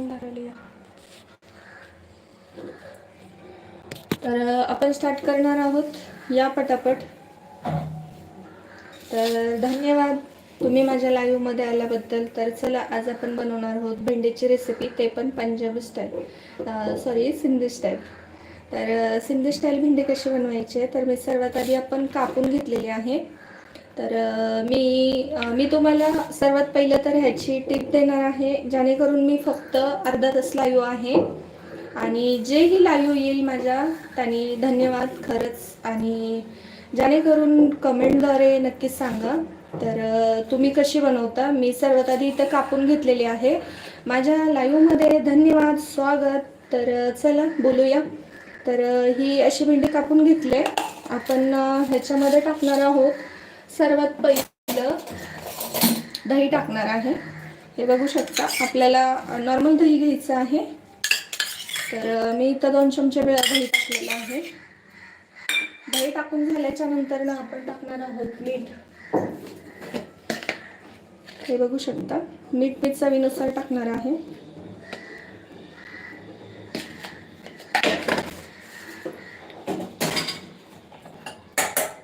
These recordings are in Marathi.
करून धरायला तर आपण स्टार्ट करणार आहोत. या पटापट. तर धन्यवाद तुम्ही माझ्या लाईव्हमध्ये आल्याबद्दल. तर चला आज आपण बनवणार आहोत भेंडीची रेसिपी ते पण Punjabi style sorry Sindhi style तर सिंधी स्टाईल भेंडी कशी बनवायची आहे? तर मी सर्वात आधी आपण कापून घेतलेली आहे. तर मी मी तुम्हाला सर्वात पहिलं तर ह्याची टिप देणार आहे जेणेकरून मी फक्त अर्धा तास लाईव्ह आहे. आणि जेही लाईव्ह येईल माझ्या त्यांनी धन्यवाद खरंच. आणि जेणेकरून कमेंटद्वारे नक्कीच सांगा. तर तुम्ही कशी बनवता? मी सर्वात आधी इथं कापून घेतलेली आहे. माझ्या लाईव्हमध्ये धन्यवाद स्वागत. तर चला बोलूया. तर ही अशी भेंडी कापून घेतली आहे. आपण ह्याच्यामध्ये टाकणार आहोत. सर्वात पहिलं दही टाकणार आहे. हे बघू शकता आपल्याला नॉर्मल दही घ्यायचं आहे. तर मी इथं दोन चमचे वेळा दही टाकलेलं आहे. दही टाकून झाल्याच्यानंतर ना आपण टाकणार आहोत मीठ. हे बघू शकता मीठ मीठ चवीनुसार टाकणार आहे.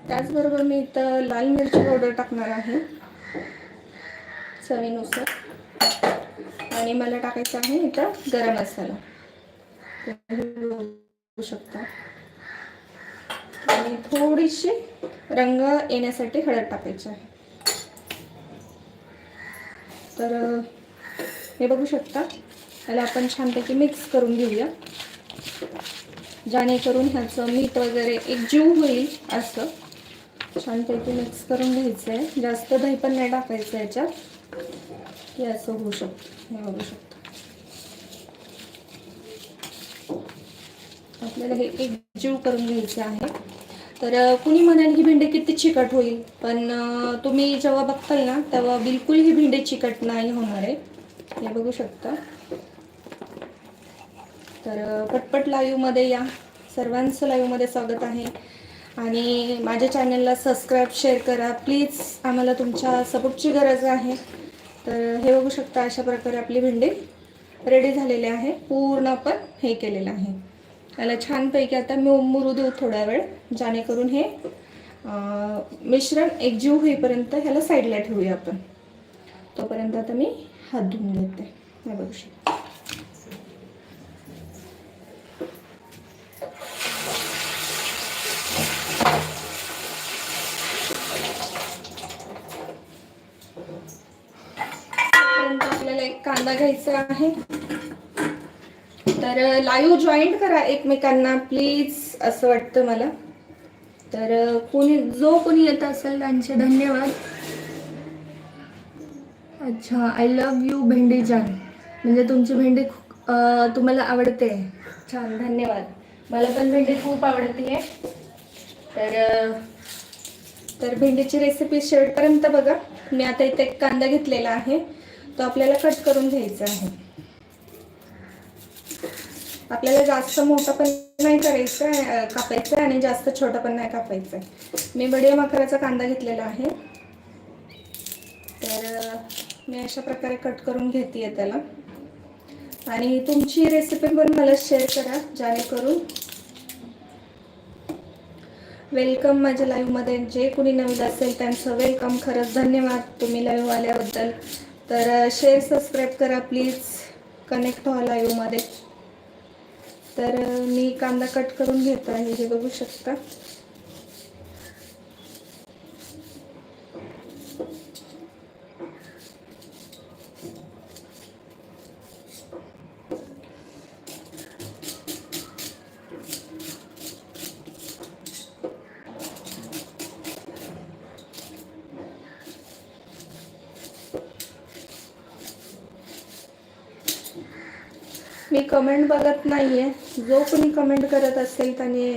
त्याचबरोबर मी इथं लाल मिरची पावडर टाकणार आहे. चवीनुसार. आणि मला टाकायचं आहे इथं गरम मसाला. बघू शकता. आणि थोडीशी रंग येण्यासाठी हळद टाकायची आहे. तर हे बघू शकता. याला आपण छानपैकी मिक्स करून घेऊया. जेणेकरून ह्याचं मीठ वगैरे एक जीव होईल असं. छानपैकी मिक्स करून घ्यायचं. आहे जास्त दही पण नाही टाकायचं याच्यात. की असं होऊ शकतं. हे बघू शकता. आपल्याला हे एकजीव करून घ्यायचे आहे. तर कुणी म्हणाल ही भेंडी किती चिकट होईल? पण तुम्ही जेव्हा बघताल ना तेव्हा बिलकुल ही भेंडी चिकट नाही होणार आहे. हे बघू शकता. तर पटपट लाईव्हमध्ये या. सर्वांचं लाईव्हमध्ये स्वागत आहे. आणि माझ्या चॅनलला सबस्क्राईब शेअर करा. प्लीज आम्हाला तुमच्या सपोर्टची गरज आहे. तर हे बघू शकता अशा प्रकारे आपली भेंडी रेडी झालेली आहे. पूर्ण आपण हे केलेलं आहे. त्याला छानपैकी आता मी मुरू देऊ थोडा वेळ जेणेकरून हे मिश्रण एकजीव होईपर्यंत ह्याला साईडला ठेवूया आपण. तोपर्यंत आता मी हात धुवून घेते. हे बघू शकता तोपर्यंत आपल्याला एक कांदा घ्यायचा आहे. तर लाईव्ह जॉईंट करा एकमेकांना प्लीज असं वाटतं मला. तर कोणी जो कोणी येत असेल त्यांचे धन्यवाद. अच्छा आय लव्ह यू भेंडी जान म्हणजे तुमची भेंडी खूप- तुम्हाला आवडते. छान धन्यवाद. मला पण भेंडी खूप आवडते तर तर भेंडीची रेसिपी शेवटपर्यंत बघा. मी आता इथे एक कांदा घेतलेला आहे. तो आपल्याला कट करून घ्यायचा आहे. आपल्याला जास्त मोठा पण नाही करायचं कापायचं आहे आणि जास्त छोटा पण नाही कापायचं आहे. मी बडियम आकाराचा कांदा घेतलेला आहे. तर मी अशा प्रकारे कट करून घेते त्याला. आणि तुमची रेसिपी पण मला शेअर करा जेणेकरून वेलकम माझ्या लाईव्हमध्ये जे कोणी नवीन असेल त्यांचं वेलकम खरंच धन्यवाद तुम्ही लाईव्ह आल्याबद्दल. तर शेअर सबस्क्राईब करा प्लीज कनेक्ट व्हा लाईव्हमध्ये तर मी कांदा कट करून घेतो आहे हे बघू शकता. कमेंट बघत नाहीये. जो कोणी कमेंट करत असेल त्याने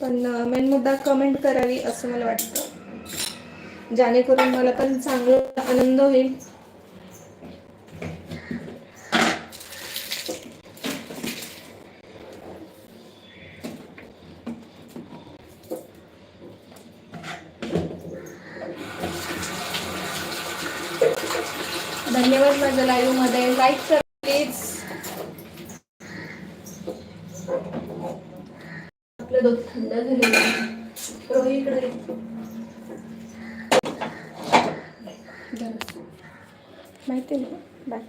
पण मेन मुद्दा कमेंट करावी असं मला वाटतं. जेणेकरून मला पण चांगला आनंद होईल. माझं लाईव्हमध्ये. लाईक कर प्लीज आपलं दूध थंड झालेलं इकडे. माहिती आहे ना? बाय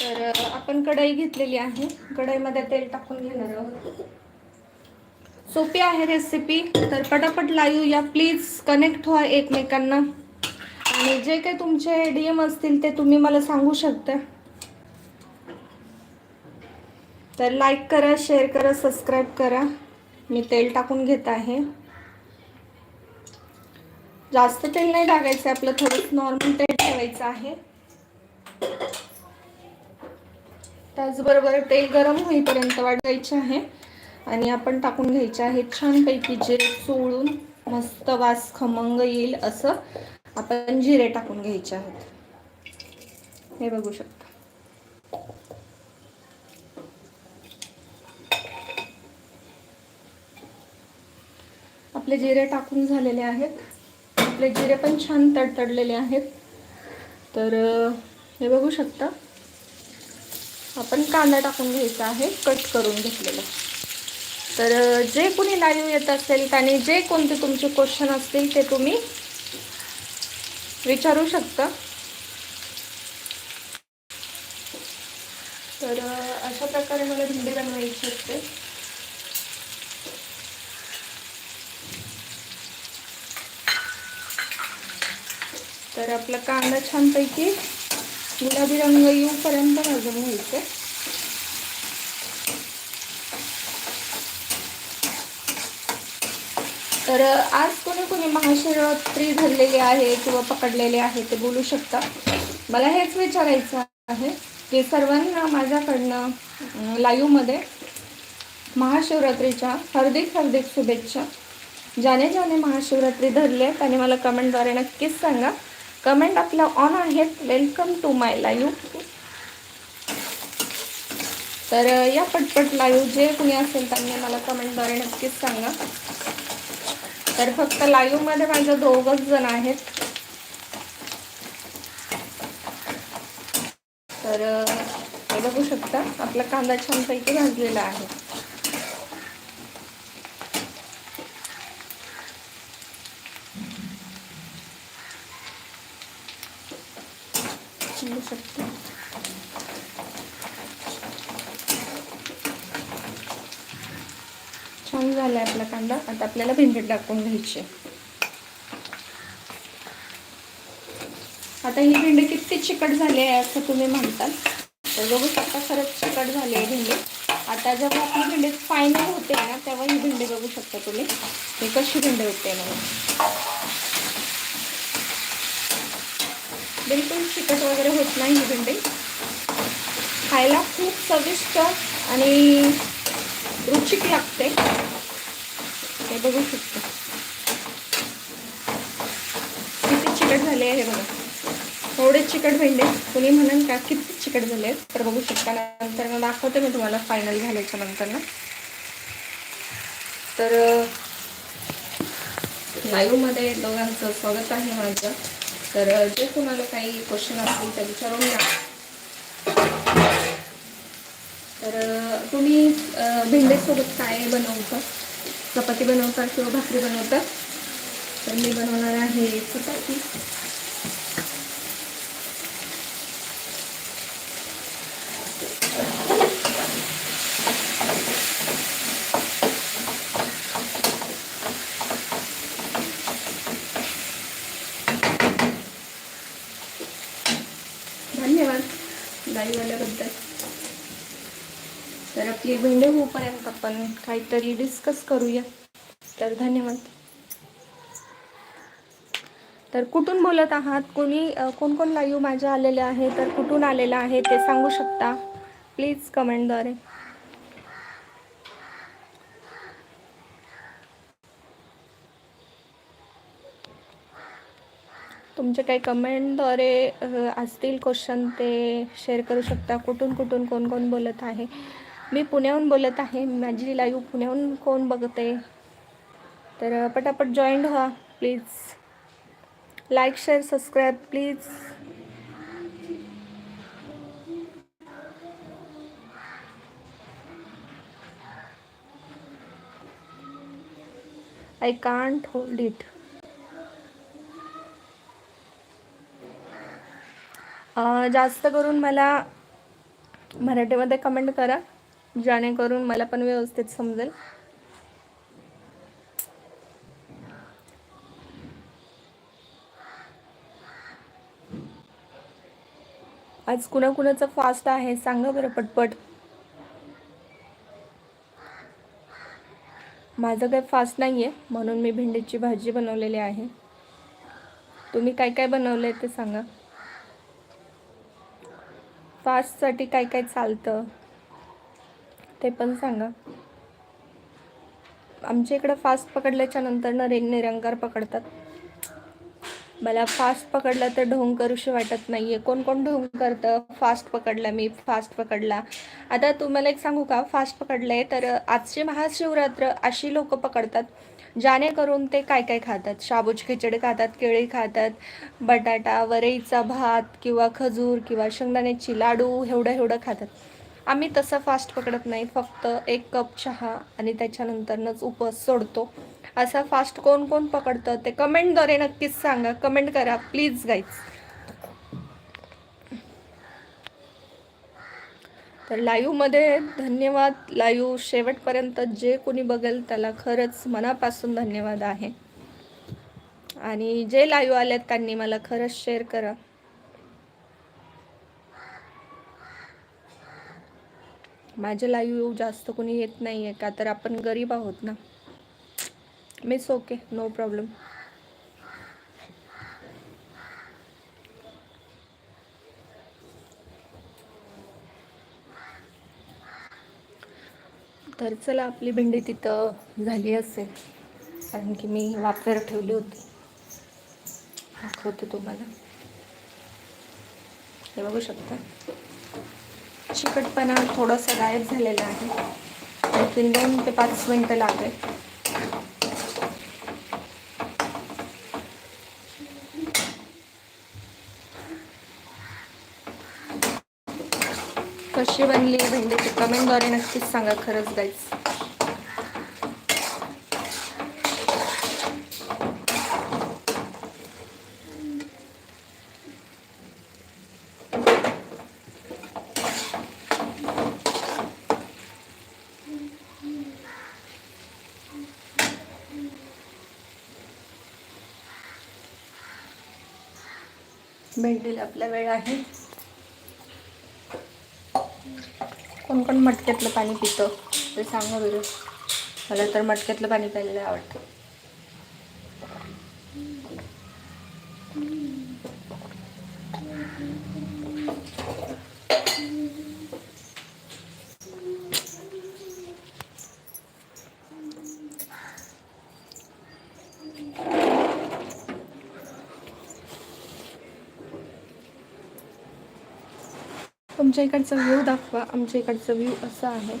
तर आपण कढई घेतलेली आहे. कढईमध्ये तेल टाकून घेणार आहोत. सोपी आहे रेसिपी तर पटापट लाईव्ह या प्लीज कनेक्ट व्हा एकमेकांना. आणि जे काही तुमचे डी एम असतील ते तुम्ही मला सांगू शकता. तर लाईक करा शेअर करा सबस्क्राईब करा. मी तेल टाकून घेत आहे. जास्त तेल नाही टाकायचं आपलं थोडं नॉर्मल तेल ठेवायचं आहे. त्याचबरोबर तेल गरम होईपर्यंत वाढवायचे आहे. आणि आपण टाकून घ्यायचे आहे छानपैकी जे चोळून मस्त वास खमंग येईल असं. आपण जिरे टाकून घ्यायचे आहेत. हे बघू शकता. आपले जिरे टाकून झालेले आहेत. आपले जिरे पण छान तडतडलेले आहेत. तर हे बघू शकता. आपण कांदा टाकून घ्यायचा आहे कट करून घेतलेला. तर जे कोणी लाईव्ह येत असेल त्याने जे कोणते तुमचे क्वेश्चन असतील ते तुम्ही विचारू शकता. तर अशा प्रकारे मला भिंडी बनवायची असते. तर आपला कांदा छानपैकी गुलाबी रंग येऊपर्यंत भाजून घ्यायचे. तर आज कोणी कोणी महाशिवरात्री धरलेली आहे किंवा पकडलेले आहे ते बोलू शकता. मला हेच विचारायचं आहे की सर्वांना माझ्याकडनं लाईव्हमध्ये महाशिवरात्रीच्या हार्दिक हार्दिक शुभेच्छा. ज्याने ज्याने महाशिवरात्री धरले त्याने मला कमेंटद्वारे नक्कीच सांगा. कमेंट आपल्या ऑन आहेत. Welcome to my live. तर या पटपट लाईव्ह जे कुणी असेल त्यांनी मला कमेंटद्वारे नक्कीच सांगा. तर फक्त लाईव्हमध्ये माझे दोघच जण आहेत. तर हे बघू शकता आपला कांदा छानपैकी भाजलेला आहे. शकता. झाला आहे आपला कांदा. आता आपल्याला भेंडी टाकून घ्यायची. आता ही भेंडी किती चिकट झाली आहे असं तुम्ही म्हणताल. तर बघू शकता खरंच चिकट झाली आहे भेंडी. आता जेव्हा आपली भेंडी फायनल होते ना तेव्हा ही भेंडी बघू शकता तुम्ही. ही कशी भेंडी होते म्हणून बिलकुल चिकट वगैरे होत नाही ही भेंडी. खायला खूप चविष्ट आणि रुचिक लागते. बघू शकतो. किती चिकट झाले आहे बघा. थोडे चिकट भेंडे. कुणी म्हणेल का किती चिकट झाले आहेत? तर बघू शकता नंतर मग दाखवते मी तुम्हाला फायनल झाल्याच्यानंतर ना. तर लाईव्हमध्ये दोघांचं स्वागत आहे माझं. तर जे तुम्हाला काही क्वेश्चन असतील ते विचारून घ्या. तर तुम्ही भेंडेसोबत काय बनवता? चपाती बनवतात किंवा भाकरी बनवतात. तर मी बनवणार आहे चपाती. धन्यवाद. गाईवाल्याबद्दल. तर आपली भेंडे होऊपर्यंत आपण काहीतरी डिस्कस करूया. तर धन्यवाद. तर कुठून बोलत आहात? कोणी कोण कोण लाईव्ह माझ्या आलेल्या आहे? तर कुठून आलेलं आहे ते सांगू शकता? प्लीज कमेंटद्वारे तुमचे काही कमेंटद्वारे असतील क्वेश्चन ते शेअर करू शकता. कुठून कुठून कोण कोण बोलत आहे? मी पुण्याहून बोलत आहे. माझी लाईव्ह पुण्याहून कोण बघते? तर पटापट जॉईंट व्हा please like share subscribe please I can't hold it जास्त करून मला मराठीमध्ये कमेंट करा. जेणेकरून मला पण व्यवस्थित समजेल. आज कुणाकुणाचं फास्ट आहे सांगा बरं पटपट. माझं काही फास्ट नाही आहे म्हणून मी भेंडीची भाजी बनवलेली आहे. तुम्ही काय काय बनवलं आहे ते सांगा. फास्टसाठी काय काय चालतं? ते पण सांगा. आमच्या इकडं फास्ट पकडल्याच्या नंतर ना रेंग निरंकार पकडतात. मला फास्ट पकडला तर ढोंग करूशी वाटत नाही आहे कोण कोण ढोंग करतं फास्ट पकडला मी फास्ट पकडला. आता तुम्हाला एक सांगू का? फास्ट पकडलं आहे तर आजची महाशिवरात्र अशी लोक पकडतात जेणेकरून ते काय काय खातात? शाबूची खिचडी खातात केळी खातात बटाटा वरईचा भात किंवा खजूर किंवा शेंगदाण्याची लाडू एवढं एवढं खातात. आम्ही तसं फास्ट पकडत नाही. फक्त एक कप चहा आणि त्याच्यानंतरनच उपवास सोडतो. असा फास्ट कोण कोण पकडतं ते कमेंटद्वारे नक्कीच सांगा. कमेंट करा. प्लीज गाईज तर लाईव्हमध्ये धन्यवाद. लाईव्ह शेवटपर्यंत जे कोणी बघेल त्याला खरंच मनापासून धन्यवाद आहे. आणि जे लाईव्ह आलेत त्यांनी मला खरंच शेअर करा. माझ्या लाईव्ह जास्त कोणी येत नाही आहे का? तर आपण गरीब आहोत ना. मिस ओके नो प्रॉब्लेम तर चला आपली भेंडी तिथं झाली असेल. कारण की मी वाफेवर ठेवली होती. दाखवते तुम्हाला. हे बघू शकता? चिकटपणा थोडासा गायब झालेला आहे. आणखीन दोन ते पाच मिनटं लागेल. कशी बनली भेंडीची कमेंटद्वारे नक्कीच सांगा खरंच गाईच आपला वेळ आहे. कोण कोण मटक्यातलं पाणी पितं ते सांगा बरं. मला तर मटक्यातलं पाणी प्यायला आवडतं. आमच्या इकडचा व्ह्यू दाखवा. आमच्या इकडचा व्ह्यू असा आहे.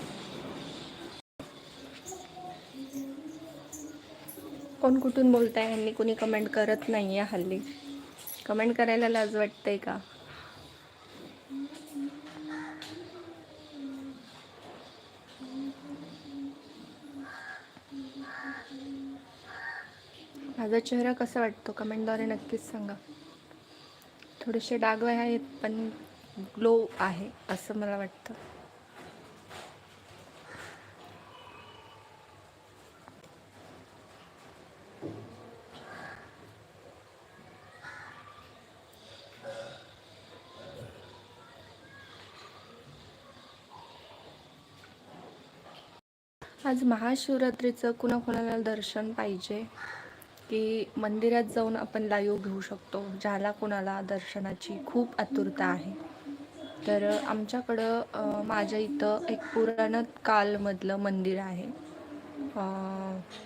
कोण कुठून बोलताय यांनी कोणी कमेंट करत नाही आहे हल्ली. कमेंट करायला लाज वाटतंय का? माझा चेहरा कसा वाटतो? कमेंटद्वारे नक्कीच सांगा. थोडेसे डाग आहेत पण ग्लो आहे असं मला वाटतं. आज महाशिवरात्रीचं कुणाकुणाला दर्शन पाहिजे? की मंदिरात जाऊन आपण लाईव्ह घेऊ शकतो ज्याला कुणाला दर्शनाची खूप आतुरता आहे? तर आमच्याकडं माझ्या इथं एक पुराण कालमधलं मंदिर आहे.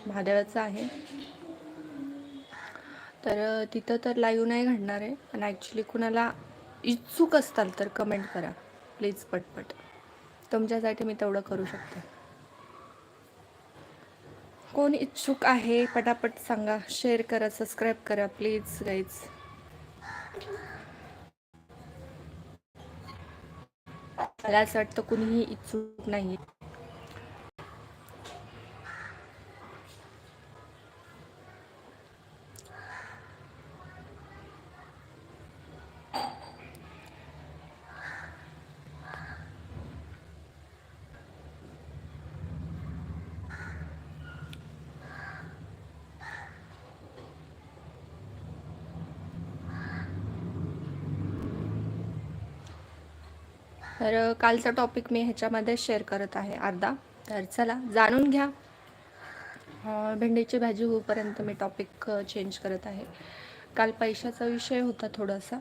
महादेवाचं आहे. तर तिथं तर लाईव्ह नाही घडणार आहे. पण ॲक्च्युली कुणाला इच्छुक असताल तर कमेंट करा. प्लीज पटपट. तुमच्यासाठी मी तेवढं करू शकते. कोण इच्छुक आहे? पटापट सांगा. शेअर करा सबस्क्राईब करा प्लीज गाईज मला असं वाटतं कुणीही इच्छुक नाही तर कालचा टॉपिक मी ह्याच्यामध्ये शेअर करत आहे. अर्धा. तर चला जाणून घ्या. भेंडीची भाजी होईपर्यंत मी टॉपिक चेंज करत आहे. काल पैशाचा विषय होता थोडासा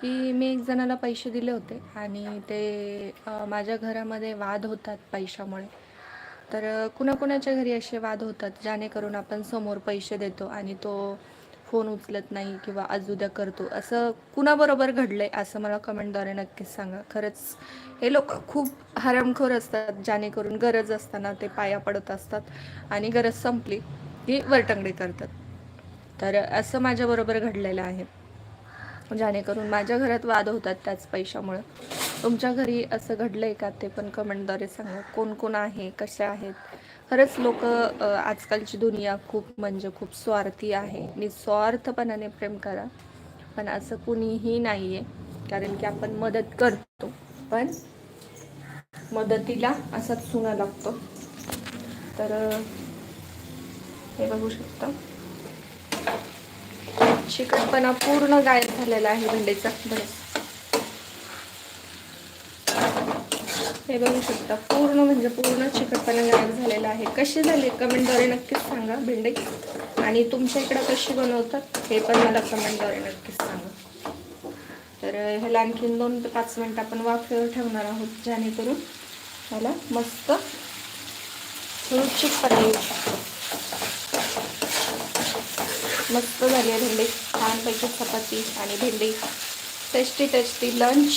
की मी एक जणाला पैसे दिले होते आणि ते माझ्या घरामध्ये वाद होतात पैशामुळे. तर कुणाकुणाच्या घरी असे वाद होतात जेणेकरून आपण समोर पैसे देतो आणि तो फोन उचलत नाही किंवा आज उद्या करतो असं कुणाबरोबर घडलंय असं मला कमेंटद्वारे नक्कीच सांगा. खरंच हे लोक खूप हरमखोर असतात जेणेकरून गरज असताना ते पाया पडत असतात आणि गरज संपली की वरटंगडी करतात. तर असं माझ्याबरोबर घडलेलं आहे. जेणेकरून माझ्या घरात वाद होतात त्याच पैशामुळे. तुमच्या घरी असं घडलंय का? ते पण कमेंटद्वारे सांगा. कोण कोण आहे? कसे आहेत? खरंच लोक आजकालची दुनिया खूप म्हणजे खूप स्वार्थी आहे. निस्वार्थपणाने प्रेम करा. पण असं कुणीही नाही आहे कारण की आपण मदत करतो. पण मदतीला असाच सुना लागतो. तर हे बघू शकता. चिकटपणा पूर्ण गायब झालेला आहे. भंडेचा. बरं. हे बघू शकता. पूर्ण म्हणजे पूर्ण चिकटपणा गायब झालेला आहे. कशी झाली? कमेंटद्वारे नक्कीच सांगा भेंडी. आणि तुमच्या इकडं कशी बनवतात हे पण मला कमेंटद्वारे नक्कीच सांगा. तर ह्याला आणखीन दोन ते पाच मिनटं आपण वाफेवर ठेवणार आहोत जेणेकरून ह्याला मस्त रुचिकपणा येऊ शकतो. मस्त झाली आहे भेंडी. छानपैकी चपाती आणि भेंडी. टेस्टी टेस्टी लंच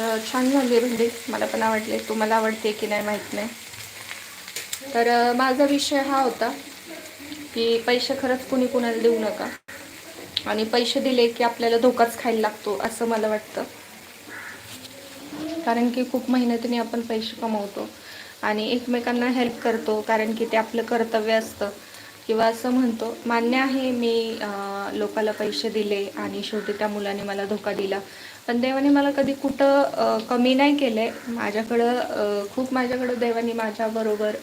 तर छान झाली आहे भेंडी मला पण आवडली. तुम्हाला आवडते की नाही माहीत नाही. तर माझा विषय हा होता की पैसे खरंच कुणी कुणाला देऊ नका. आणि पैसे दिले की आपल्याला धोकाच खायला लागतो असं मला वाटतं. कारण की खूप मेहनतीने आपण पैसे कमवतो. आणि एकमेकांना हेल्प करतो कारण की ते आपलं कर्तव्य असतं. किंवा असं म्हणतो मान्य आहे मी लोकाला पैसे दिले आणि शेवटी त्या मुलाने मला धोका दिला. पण देवाने मला कधी कुठं कमी नाही केलं. आहे माझ्याकडं खूप माझ्याकडं देवाने माझ्याबरोबर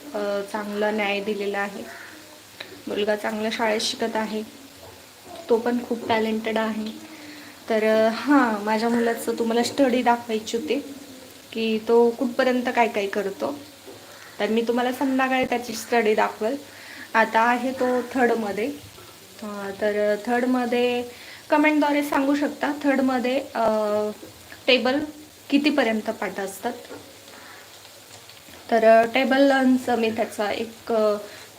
चांगला न्याय दिलेला आहे. मुलगा चांगल्या शाळेत शिकत आहे. तो पण खूप टॅलेंटेड आहे. तर हां माझ्या मुलाचं तुम्हाला स्टडी दाखवायची होती की तो कुठपर्यंत काय काय करतो. तर मी तुम्हाला संध्याकाळी त्याची स्टडी दाखवेल. आता आहे तो थर्डमध्ये तर थर्डमध्ये कमेंटद्वारे सांगू शकता. थर्डमध्ये टेबल कितीपर्यंत पाठ असतात? तर टेबल लर्नचं मी त्याचा एक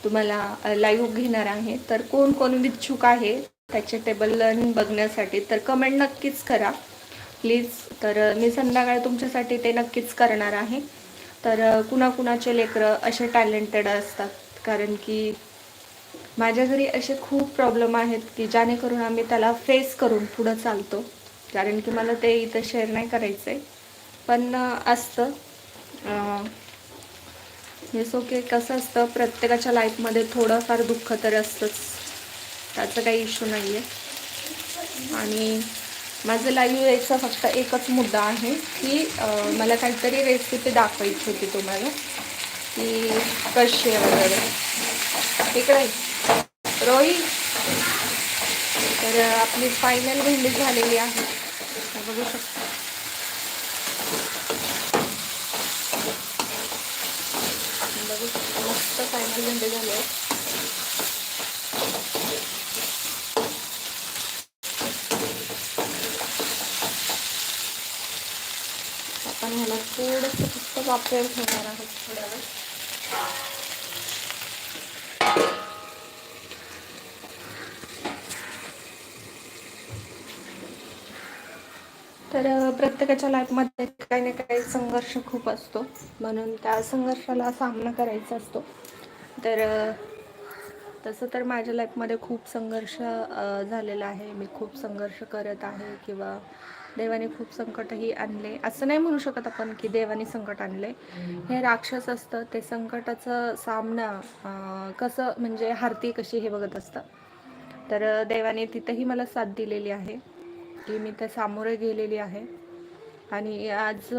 तुम्हाला लाईव्ह घेणार आहे. तर कोण कोण इच्छुक आहे त्याचे टेबल लर्न बघण्यासाठी तर कमेंट नक्कीच करा. प्लीज तर मी संध्याकाळी तुमच्यासाठी ते नक्कीच करणार आहे. तर कुणाकुणाचे लेकरं असे टॅलेंटेड असतात? कारण की माझ्या घरी असे खूप प्रॉब्लेम आहेत की जेणेकरून आम्ही त्याला फेस करून पुढं चालतो. कारण की मला ते इथं शेअर नाही करायचं आहे पण असतं. हे सोके कसं असतं प्रत्येकाच्या लाईफमध्ये थोडंफार दुःख तर असतंच. त्याचं काही इश्यू नाही आहे आणि माझं लाईव्ह यायचा फक्त एकच मुद्दा आहे की मला काहीतरी रेसिपी दाखवायची होती तुम्हाला. की कसे वगैरे. इकडे. रोही तर आपली फायनल भेंडी झालेली आहे. बघू शकतो. बघू शकता. मस्त फायनल भेंडी झाली आहे. आपण ह्याला थोडंसं फक्त वापर ठेवणार आहोत थोड्या वेळ. तर प्रत्येकाच्या लाईफमध्ये काही ना काही संघर्ष खूप असतो. म्हणून त्या संघर्षाला सामना करायचा असतो. तर तसं तर माझ्या लाईफमध्ये खूप संघर्ष झालेला आहे. मी खूप संघर्ष करत आहे किंवा देवाने खूप संकटही आणले. असं नाही म्हणू शकत आपण की देवाने संकट आणले. हे राक्षस असतं. ते संकटाचं सामना कसं म्हणजे हारती कशी हे बघत असतं. तर देवाने तिथंही मला साथ दिलेली आहे. मी त्या सामोरे गेलेली आहे. आणि आज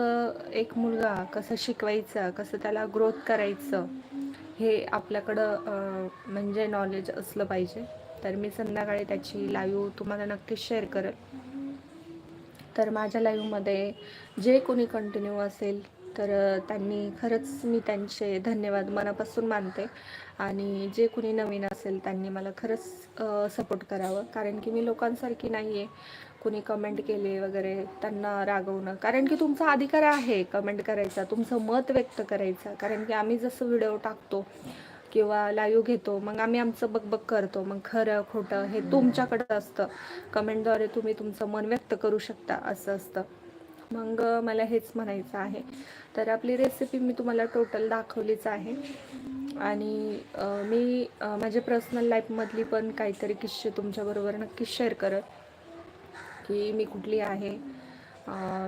एक मुलगा कसं शिकवायचा कसं त्याला ग्रोथ करायचं हे आपल्याकडं म्हणजे नॉलेज असलं पाहिजे. तर मी संध्याकाळी त्याची लाईव्ह तुम्हाला नक्कीच शेअर करेल. तर माझ्या लाईव्हमध्ये जे कोणी कंटिन्यू असेल तर त्यांनी खरंच मी त्यांचे धन्यवाद मनापासून मानते. आणि जे कोणी नवीन असेल त्यांनी मला खरंच सपोर्ट करावं. कारण की मी लोकांसारखी नाही आहे कुणी कमेंट केले वगैरे त्यांना रागवणं. कारण की तुमचा अधिकार आहे कमेंट करायचा तुमचं मत व्यक्त करायचा. कारण की आम्ही जसं व्हिडिओ टाकतो किंवा लाईव्ह घेतो मग आम्ही आमचं बकबक करतो. मग खरं खोटं हे तुमच्याकडं असतं. कमेंटद्वारे तुम्ही तुमचं मन व्यक्त करू शकता असं असतं. मग मला हेच म्हणायचं आहे. तर आपली रेसिपी मी तुम्हाला टोटल दाखवलीच आहे. आणि मी माझ्या पर्सनल लाईफमधली पण काहीतरी किस्से तुमच्याबरोबर नक्कीच शेअर करत की मी कुठली आहे?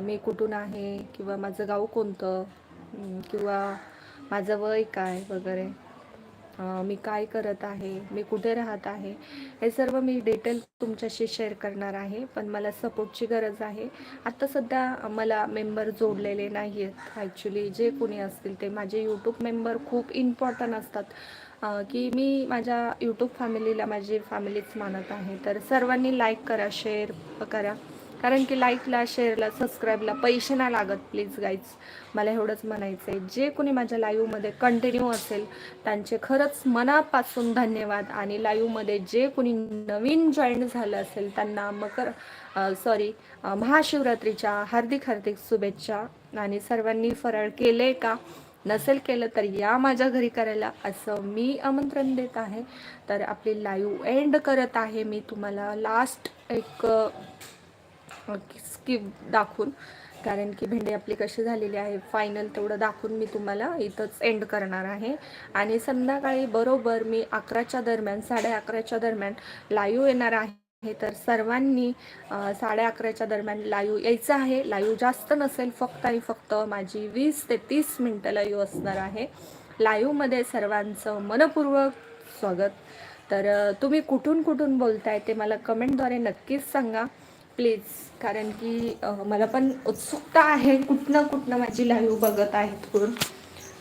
मी कुठून आहे? किंवा माझं गाव कोणतं? किंवा माझं वय काय वगैरे? मी काय करत आहे? मी कुठे राहत आहे? हे सर्व मी डिटेल तुमच्याशी शेअर करणार आहे. पण मला सपोर्टची गरज आहे. आत्ता सध्या मला मेंबर जोडलेले नाही आहेत ॲक्च्युली जे कोणी असतील ते माझे यूट्यूब मेंबर खूप इम्पॉर्टंट असतात. की मी माझ्या यूट्यूब फॅमिलीला माझी फॅमिलीच मानत आहे. तर सर्वांनी लाईक करा शेअर करा. कारण की लाईकला शेअरला सबस्क्राईबला पैसे नाही लागत प्लीज गाईज मला एवढंच म्हणायचं आहे जे कोणी माझ्या लाईव्हमध्ये कंटिन्यू असेल त्यांचे खरंच मनापासून धन्यवाद. आणि लाईव्हमध्ये जे कोणी नवीन जॉईन झालं असेल त्यांना मकर सॉरी महाशिवरात्रीच्या हार्दिक हार्दिक शुभेच्छा. आणि सर्वांनी फराळ केले का? नसेल केलं तर या माझ्या घरी करायला असं मी आमंत्रण देत आहे. तर आपली लाईव्ह एंड करत आहे. मी तुम्हाला लास्ट एक स्किप दाखवून. कारण की भेंडी आपली कशी झालेली आहे फायनल तेवढं दाखवून मी तुम्हाला इथंच एंड करणार आहे. आणि संध्याकाळी बरोबर मी अकराच्या दरम्यान साडे अकराच्या दरम्यान लाईव्ह येणार आहे. तर सर्वांनी साडे अकराच्या दरम्यान लाईव्ह यायचं आहे. लाईव्ह जास्त नसेल फक्त आणि फक्त माझी वीस ते तीस मिनटं लाईव्ह असणार आहे. लाईव्हमध्ये सर्वांचं मनपूर्वक स्वागत. तर तुम्ही कुठून कुठून बोलताय ते मला कमेंटद्वारे नक्कीच सांगा. प्लीज कारण की मला पण उत्सुकता आहे कुठनं कुठनं माझी लाईव्ह बघत आहेत कोण.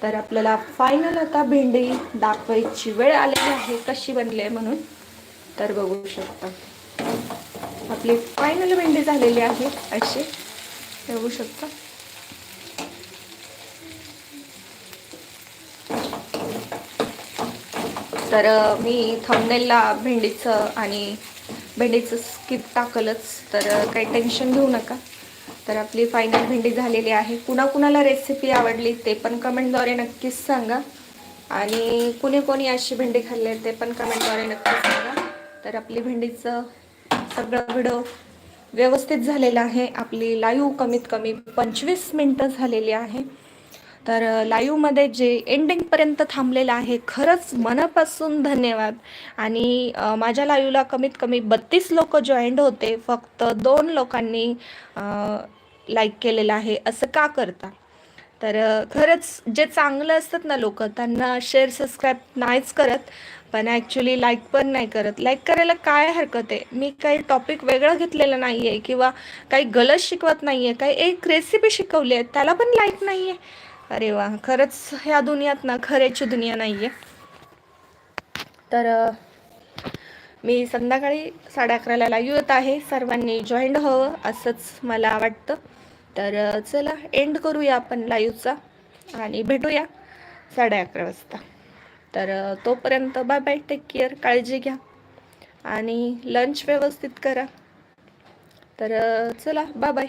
तर आपल्याला फायनल आता भेंडी दाखवायची वेळ आलेली आहे कशी बनली आहे म्हणून. तर बघू शकता. आपली फायनल भेंडी झालेली आहे अशी बघू शकता? तर मी थंबनेलला भेंडीचं आणि भेंडीचं स्किप टाकलंच. तर काही टेन्शन घेऊ नका. तर आपली फायनल भेंडी झालेली आहे. कुणाकुणाला रेसिपी आवडली ते पण कमेंटद्वारे नक्कीच सांगा. आणि कुणी कोणी अशी भेंडी खाल्ली ते पण कमेंटद्वारे नक्कीच सांगा. तर आपली भेंडीचं सगळं व्हिडिओ व्यवस्थित झालेलं आहे. आपली लाईव्ह कमीत कमी पंचवीस मिनटं झालेली आहे. तर लाईव्हमध्ये जे एंडिंगपर्यंत थांबलेलं आहे खरंच मनापासून धन्यवाद. आणि माझ्या लाईव्हला कमीत कमी बत्तीस लोक जॉईंट होते. फक्त दोन लोकांनी लाईक केलेलं आहे. असं का करता? तर खरंच जे चांगलं असतात ना लोक त्यांना शेअर सबस्क्राईब नाहीच करत. पण ॲक्च्युली लाईक पण नाही करत. लाईक करायला काय हरकत आहे? मी काही टॉपिक वेगळं घेतलेलं नाही आहे किंवा काही गलत शिकवत नाही आहे काही एक रेसिपी शिकवली आहे त्याला पण लाईक नाही आहे अरे वा खरंच ह्या दुनियात ना खऱ्याची दुनिया नाही आहे तर मी संध्याकाळी साडे अकराला लाईव्ह येत आहे. सर्वांनी जॉईंट हवं असंच मला वाटतं. तर चला एंड करूया आपण लाईव्हचा आणि भेटूया साडे अकरा वाजता. तर तोपर्यंत बाय बाय टेक केअर काळजी घ्या आणि लंच व्यवस्थित करा. तर चला बाय बाय